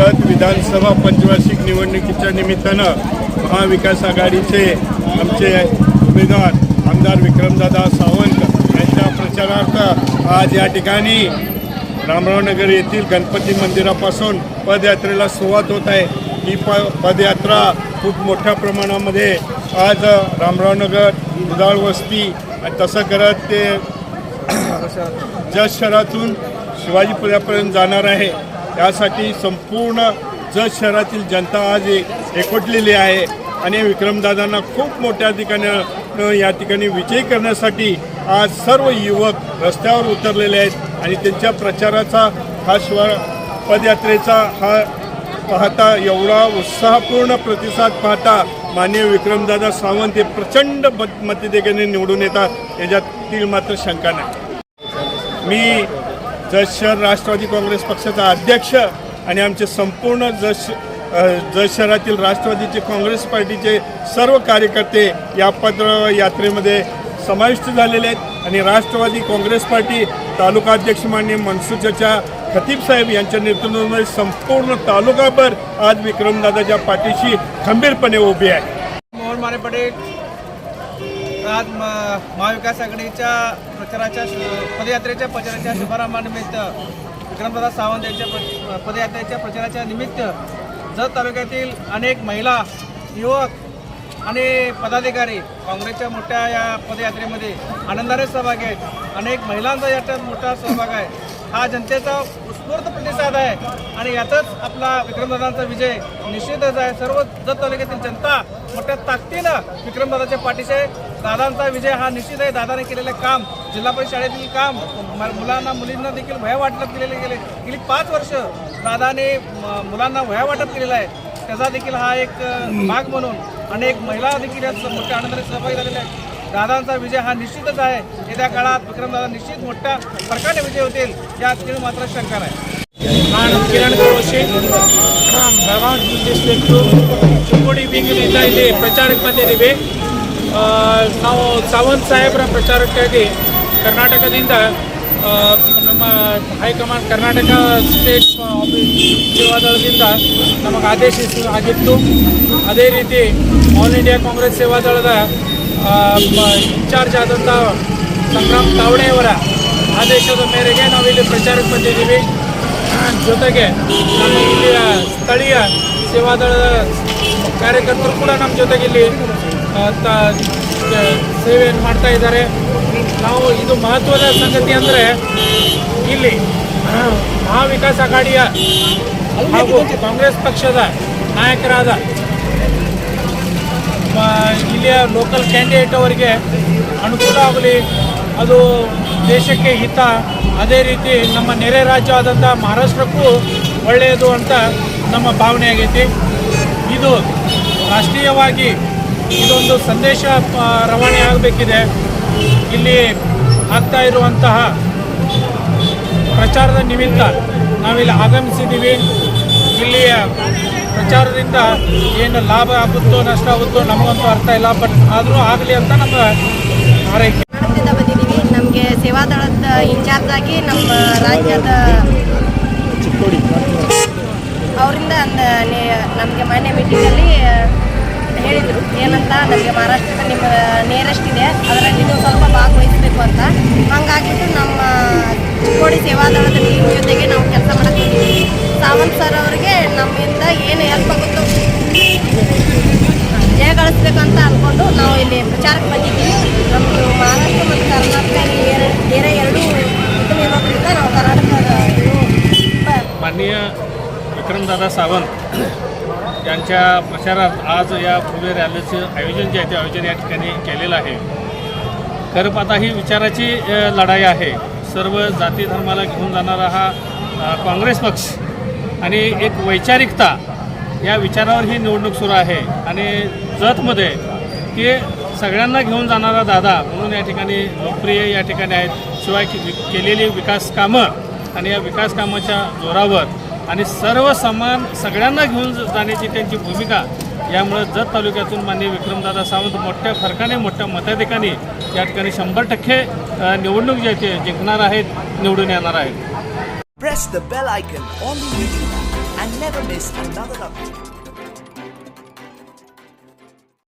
जत विधानसभा पंचवार्षिक निवडणुकीच्या निमित्तानं महाविकास आघाडीचे आमचे उमेदवार आमदार विक्रमदादा सावंत यांच्या प्रचारार्थ आज या ठिकाणी रामरावनगर येथील गणपती मंदिरापासून पदयात्रेला सुरुवात होत आहे. ही प पदयात्रा खूप मोठ्या प्रमाणामध्ये आज रामरावनगर उदाळ वस्ती आणि तसं करत ते जत शहरातून शिवाजीपुऱ्यापर्यंत जाणार आहे. त्यासाठी संपूर्ण जत शहरातील जनता आज एकवटलेली आहे. आणि विक्रमदादांना खूप मोठ्या ठिकाणी या ठिकाणी विजय करण्यासाठी आज सर्व युवक रस्त्यावर उतरलेले आहेत. आणि त्यांच्या प्रचाराचा हा स्व पदयात्रेचा हा पाहता एवढा उत्साहपूर्ण प्रतिसाद पाहता माननीय विक्रमदादा सावंत हे प्रचंड मत- मताधिक्याने निवडून येतात. याच्यातील मात्र शंका नाही. मी जत शहर राष्ट्रवादी काँग्रेस पक्षाचा अध्यक्ष आणि आमचे संपूर्ण जत जत शहरातील राष्ट्रवादीचे काँग्रेस पार्टीचे सर्व कार्यकर्ते या पत्र यात्रेमध्ये समाविष्ट झालेले आहेत. आणि राष्ट्रवादी काँग्रेस पार्टी तालुका अध्यक्ष मान्य मनसूर खतीब साहेब यांच्या नेतृत्वामध्ये संपूर्ण तालुकाभर आज विक्रमदादाच्या पाठीशी खंबीरपणे उभी आहे. मोहन माने पटेल आज म- महाविकास आघाडीच्या प्रचाराच्या पदयात्रेच्या प्रचाराच्या शुभारंभानिमित्त विक्रमदादा सावंत यांच्या प्र- पदयात्रेच्या प्रचाराच्या निमित्त जत तालुक्यातील अनेक महिला युवक आणि पदाधिकारी काँग्रेसच्या मोठ्या या पदयात्रेमध्ये आनंदाने सहभागी आहेत. अनेक महिलांचा याच्यात मोठा सहभाग आहे. हा जनतेचा उत्स्फूर्त प्रतिसाद आहे आणि यातच आपला विक्रमदादांचा विजय निश्चितच आहे. सर्व जत तालुक्यातील जनता मोठ्या ताकदीनं विक्रमदादाच्या पाठीशी दादांचा विजय हा निश्चित आहे. दादाने केलेलं काम जिल्हा परिषदेतील काम मुलांना मुलींना देखील भय वाटप केलेले गेले. गेली पाच वर्ष दादाने मुलांना वह्या वाटप केलेलं आहे. त्याचा देखील हा एक भाग म्हणून आणि एक महिला देखील यात मोठ्या आनंदाने सहभागी झालेल्या आहेत. दादांचा विजय हा निश्चितच आहे. येत्या काळात विक्रमदादा निश्चित मोठ्या प्रकारे विजय होतील यात तीळ मात्र शंका नाही. కిరణ్ కౌశి ನಾವು ಸಾವಂತ್ ಸಾಹೇಬರ ಪ್ರಚಾರಕ್ಕಾಗಿ ಕರ್ನಾಟಕದಿಂದ ನಮ್ಮ high command Karnataka state office ಸೇವಾದಳದಿಂದ ನಮಗೆ ಆದೇಶಿಸ ಆಗಿತ್ತು. ಅದೇ ರೀತಿ ಆಲ್ ಇಂಡಿಯಾ ಕಾಂಗ್ರೆಸ್ ಸೇವಾದಳದ ಇನ್ಚಾರ್ಜ್ ಆದಂಥ ಸಂಗ್ರಾಮ್ ತಾವಣೆಯವರ ಆದೇಶದ ಮೇರೆಗೆ ನಾವಿಲ್ಲಿ ಪ್ರಚಾರಕ್ಕೆ ಬಂದಿದ್ದೀವಿ. ಜೊತೆಗೆ ನಮ್ಮ ಇಲ್ಲಿಯ ಸ್ಥಳೀಯ ಸೇವಾದಳದ ಕಾರ್ಯಕರ್ತರು ಕೂಡ ನಮ್ಮ ಜೊತೆಗೆ ಇಲ್ಲಿ ಸೇವೆಯನ್ನು ಮಾಡ್ತಾ ಇದ್ದಾರೆ. ನಾವು ಇದು ಮಹತ್ವದ ಸಂಗತಿ ಅಂದರೆ ಇಲ್ಲಿ ಮಹಾವಿಕಾಸ್ ಅಘಾಡಿಯ ಹಾಗೂ ಕಾಂಗ್ರೆಸ್ ಪಕ್ಷದ ನಾಯಕರಾದ ಇಲ್ಲಿಯ ಲೋಕಲ್ ಕ್ಯಾಂಡಿಡೇಟ್ ಅವರಿಗೆ ಅನುಕೂಲ ಆಗಲಿ, ಅದು ದೇಶಕ್ಕೆ ಹಿತ. ಅದೇ ರೀತಿ ನಮ್ಮ ನೆರೆ ರಾಜ್ಯ ಆದಂಥ ಮಹಾರಾಷ್ಟ್ರಕ್ಕೂ ಒಳ್ಳೆಯದು ಅಂತ ನಮ್ಮ ಭಾವನೆ ಆಗೈತಿ. ಇದು ರಾಷ್ಟ್ರೀಯವಾಗಿ ಇದೊಂದು ಸಂದೇಶ ರವಾನೆ ಆಗಬೇಕಿದೆ. ಇಲ್ಲಿ ಆಗ್ತಾ ಇರುವಂತಹ ಪ್ರಚಾರದ ನಿಮಿತ್ತ ನಾವಿಲ್ಲಿ ಆಗಮಿಸಿದ್ದೀವಿ. ಇಲ್ಲಿಯ ಪ್ರಚಾರದಿಂದ ಏನು ಲಾಭ ಆಗುತ್ತೋ ನಷ್ಟ ಆಗುತ್ತೋ ನಮಗಂತೂ ಅರ್ಥ ಇಲ್ಲ ಬಟ್ ಆದರೂ ಆಗಲಿ ಅಂತ ನಮ್ಮ ಆರೈಕೆ ಬಂದಿದ್ದೀವಿ. ನಮಗೆ ಸೇವಾದಳದ ಇನ್ಚಾರ್ಜ್ ಆಗಿ ನಮ್ಮ ರಾಜ್ಯದ ಅವರಿಂದ ನಮಗೆ ಮಾನ್ಯ ಮೀಟಿಂಗಲ್ಲಿ ಅಂತ ಹೇಳಿದರು. ಏನಂತ? ನಮಗೆ ಮಹಾರಾಷ್ಟ್ರದ ನಿಮ್ಮ ನಿಯರೆಸ್ಟ್ ಇದೆ ಅದರಲ್ಲಿ ನೀವು ಸ್ವಲ್ಪ ಭಾಗವಹಿಸಬೇಕು ಅಂತ. ಹಾಗಾಗಿಟ್ಟು ನಮ್ಮ ಚಿಕ್ಕೋಡಿ ಸೇವಾದಳದ ಟೀಮ್ ಜೊತೆಗೆ ನಾವು ಕೆಲಸ ಮಾಡ್ತಿದ್ದೀವಿ ಸಾವಂತ್ ಸರ್ ಅವರಿಗೆ ನಮ್ಮಿಂದ ಏನು ಹೆಲ್ಪ್ ಆಗುತ್ತೋ ಅಂತ ಅಂದ್ಕೊಂಡು ನಾವು ಇಲ್ಲಿ ಪ್ರಚಾರಕ್ಕೆ ಬಂದಿದ್ದೀವಿ. ನಮ್ಮದು ಮಹಾರಾಷ್ಟ್ರ ಮತ್ತು ಕರ್ನಾಟಕ ಬೇರೆ ಎರಡು ಇರೋದ್ರಿಂದ ನಾವು ಕರ್ನಾಟಕದ ಮಾನ್ಯ ವಿಕ್ರಮ್ ಸಾವಂತ್ त्यांच्या यांच्या प्रचारात आज या भव्य रॅलीचं आयोजन जे आहे ते आयोजन या ठिकाणी केलेलं आहे. खरं पाहता ही विचाराची लढाई आहे. सर्व जाती धर्माला घेऊन जाणारा हा काँग्रेस पक्ष आणि एक वैचारिकता या विचारावर ही निवडणूक सुरू आहे. आणि जतमध्ये की सगळ्यांना घेऊन जाणारा दादा म्हणून या ठिकाणी लोकप्रिय या ठिकाणी आहेत. शिवाय केलेली विकास कामं आणि या विकास कामाच्या जोरावर आणि सर्व समान सगळ्यांना घेऊन जाण्याची त्यांची भूमिका. यामुळे जत तालुक्यातून माननीय विक्रमदादा सावंत मोठ्या फरकाने मोठ्या मताधिकाने या ठिकाणी शंभर टक्के निवडणूक जी आहे ते जिंकणार आहेत निवडून येणार आहेत.